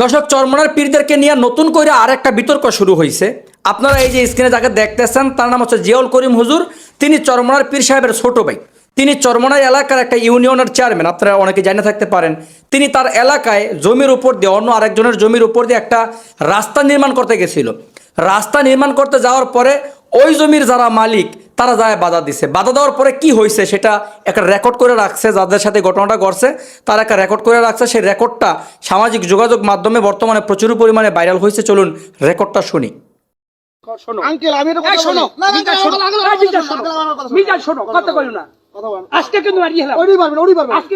দর্শক, চরমনার পীরদেরকে নিয়ে নতুন করে আর একটা বিতর্ক শুরু হয়েছে আপনারা এই যে স্ক্রিনে যাকে দেখতেছেন, তার নাম হচ্ছে জিয়াউল করিম হুজুর। তিনি চরমনার পীর সাহেবের ছোট ভাই। তিনি চরমনার এলাকার একটা ইউনিয়নের চেয়ারম্যান আপনারা অনেকে জানে থাকতে পারেন। তিনি তার এলাকায় জমির উপর দিয়ে, অন্য আরেকজনের জমির উপর দিয়ে একটা রাস্তা নির্মাণ করতে গেছিল। রাস্তা নির্মাণ করতে যাওয়ার পরে ওই জমির যারা মালিক তারা যায় বাধা দিছে। বাধা দেওয়ার পরে কি হয়েছে সেটা একটা রেকর্ড করে রাখছে যাদের সাথে ঘটনাটা ঘটছে তারা একটা রেকর্ড করে রাখছে। সেই রেকর্ডটা সামাজিক যোগাযোগ মাধ্যমে বর্তমানে প্রচুর পরিমাণে ভাইরাল হয়েছে চলুন রেকর্ডটা শুনি। আঙ্কেল আমি এটা এই কথা শোনো। বলি। না। না মিজান শোনো। এই মিজান শোনো। মিজান শোনো। কথা কইও না। আজকে কিন্তু মারি হেলাম। ওড়ি পারবেন ওড়ি পারবেন। আজকে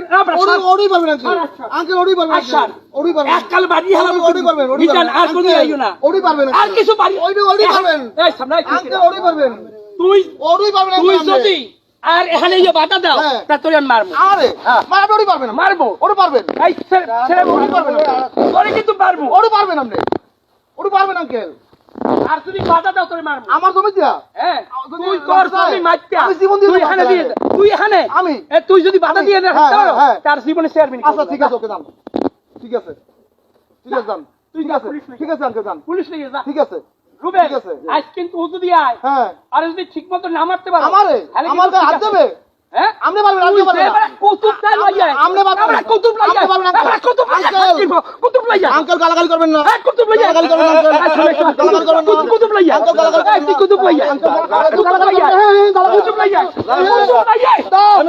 ওড়ি পারবেন আঙ্কেল। আর আচ্ছা। ওড়ি পারবেন আচ্ছা। ওড়ি পারবেন। এককাল বাড়ি হেলাম ওড়ি- ওড়ি পারবেন ওড়ি পারবেন। আর কোনো আইও না। ওড়ি পারবেন আর কিছু পারি ওড়ি ওড়ি পারবেন। এই সামনে আঙ্কেল ওড়ি পারবেন। তুই ওড়ি পারবেন তুই আঙ্কেল, যদি আর এখানে বাধা দাও হ্যাঁ। তা তোর মারবো। আরে হ্যাঁ। আপনি ওড়ি পারবেন মারবো। ওড়ি পারবেন এই ছেলে ছেলে ওড়ি পারবেন তোরে কিন্তু মারবো। ওড়ি পারবেন আপনি। ওড়ি পারবেন আঙ্কেল আর যদি বাধা দাও তোরে মারবো। আমার জমি দিয়া? হ্যাঁ। তুই তোর মারতে আমি জীবন দিয়ে এখানে দিয়ে তুই এখানে। আমি? তুই যদি বাধা? দিয়ে হ্যাঁ, রাখতে হ্যাঁ, হ্যাঁ। তার জীবনে চেয়ারম্যান আচ্ছা ঠিক আছে ওকে যান ঠিক আছে। ঠিক আছে তুই ঠিক আছে। ঠিক আছে আঙ্কেল যান পুলিশ নিয়ে যা। ঠিক আছে। রুবেল। আজ কিন্তু ও যদি আয় হ্যাঁ। আর যদি ঠিক মতো না মারতে পারো আমারে? আমার হাত। দেবে? হ্যাঁ? আপনি তুই পারবেন যে কুতুব চাই লাইয়া আপনি পারবেন আমরা কুতুব পারবেন আমরা কুতুব আঙ্কেল। কুতুব লাইয়া আঙ্কেল গালাগালি করবেন না। হ্যাঁ, কুতুব লাইয়া গালাগালি করবেন না। হ্যাঁ, গালাগালি করবেন না। কুতুব- কুতুব লাইয়া আঙ্কেল গালাগালি কুতুব লাইয়া আঙ্কেল গালাগালি কুতুব করবেন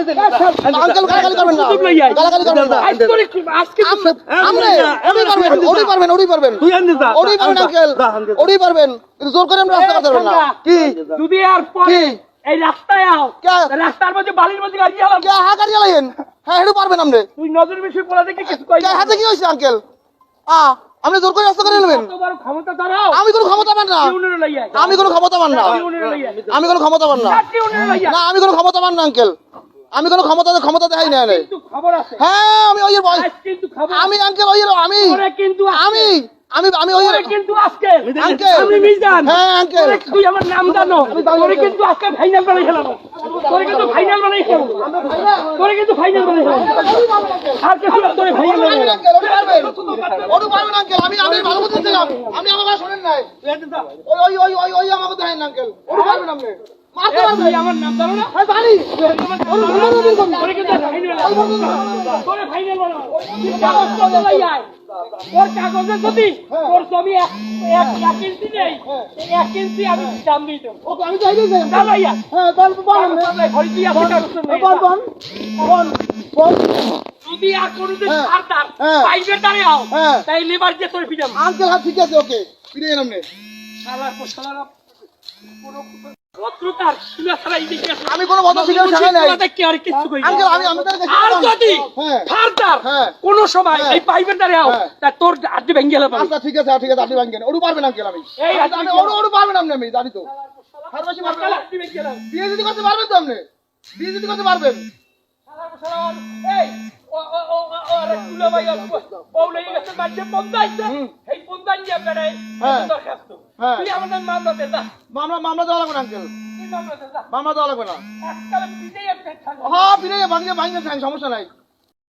আঙ্কেল গালাগালি করবেন না। গালাগালি করবেন না। আজ তোরে কি- আজকে তো- আপনি ওড়ি পারবেন ওড়ি পারবেন ওড়ি পারবেন। তুই আনতে যা। ওড়ি পারবেন আঙ্কেল। ওড়ি পারবেন। কিন্তু জোর করে রাস্তা পারবেন না। কি? যদি আর পরে এই রাস্তায় আও রাস্তার মধ্যে বালির মধ্যে গাড়ি কে? হা গাড়ি চালাইন হ্যাঁ হেঁটে পারবেন তুই নজর বেশি পড়া দেখে কিছু কই কে? হাতে কি হয়েছে আঙ্কেল? আ আপনি জোর করে রাস্তা করে নেবেন। তোমার ক্ষমতা দাঁড়াও। আমি কোনো ক্ষমতা পান না। আমি কোনো ক্ষমতা পান না। আমি কোনো ক্ষমতা পান না। না আমি কোনো ক্ষমতা পান না আঙ্কেল। আমি কোনো ক্ষমতা ক্ষমতা দেখাই না হ্যাঁ আমি ওই আমি আঙ্কেল ওই আমি কিন্তু আমি আমি আমি ওই কিন্তু আজকে। আমি মিজান। হ্যাঁ, আঙ্কেল। তুই আমার নাম জানো। তোরে কিন্তু আজকে ফাইনাল বানাই খেলাম তোরে কিন্তু ফাইনাল বানাই খেলাম তোরে কিন্তু ফাইনাল বানাই খেলাম আর কিছু না, তোরে ফাইনাল বানাই আঙ্কেল ওটা পারবেন ওটা পারবেন আঙ্কেল আমি আমি ভালো মতো ছিলাম আপনি আমার কথা শুনেন নাই। ওই ওই ওই ওই ওই আমাকে দেখেন আঙ্কেল ওটা পারবেন আপনি মারতে পারবেন আমার নাম জানো না? হ্যাঁ জানি। তোরে কিন্তু ফাইনাল তোরে ফাইনাল বানাবো। তুই কাগজ কত লই আয় তোর কাগজে যদি ওর জমি এক ইঞ্চি নেই এক ইঞ্চি আমি দাম দিই দেবো। ওকে আমি চাই। না হ্যাঁ বল বল। বল বল যদি আর কোনোদিন হ্যাঁ। তার হ্যাঁ। পাইপের দ্বারে আও হ্যাঁ। তাই লেবার দিয়ে তোর ফিরাম আঙ্কেল হাত ঠিক আছে ওকে। ফিরে এলাম নে। শালা শালা আমি কোনো ভদ্র শিলা ছাড়াই নাই। আর কিচ্ছু কই না। আঙ্কেল আমি আমাদের কাছে আর যদি হ্যাঁ ফারদার হ্যাঁ। সময় হ্যাঁ। এই আও হ্যাঁ। তা তোর আড্ডি ভেঙে গেলে। আচ্ছা ঠিক আছে ঠিক আছে পারবেন আঙ্কেল আমি এই পারবেন আপনি জানি তো না। আড্ডি ভেঙে। বিয়ে যদি করতে পারবেন তো আপনি বিয়ে যদি করতে পারবেন এই, হ্যাঁ। হ্যাঁ। মামলা দেওয়া লাগবে না আঙ্কেল মামলা দেওয়া লাগবে না। হ্যাঁ থাকেন সমস্যা নাই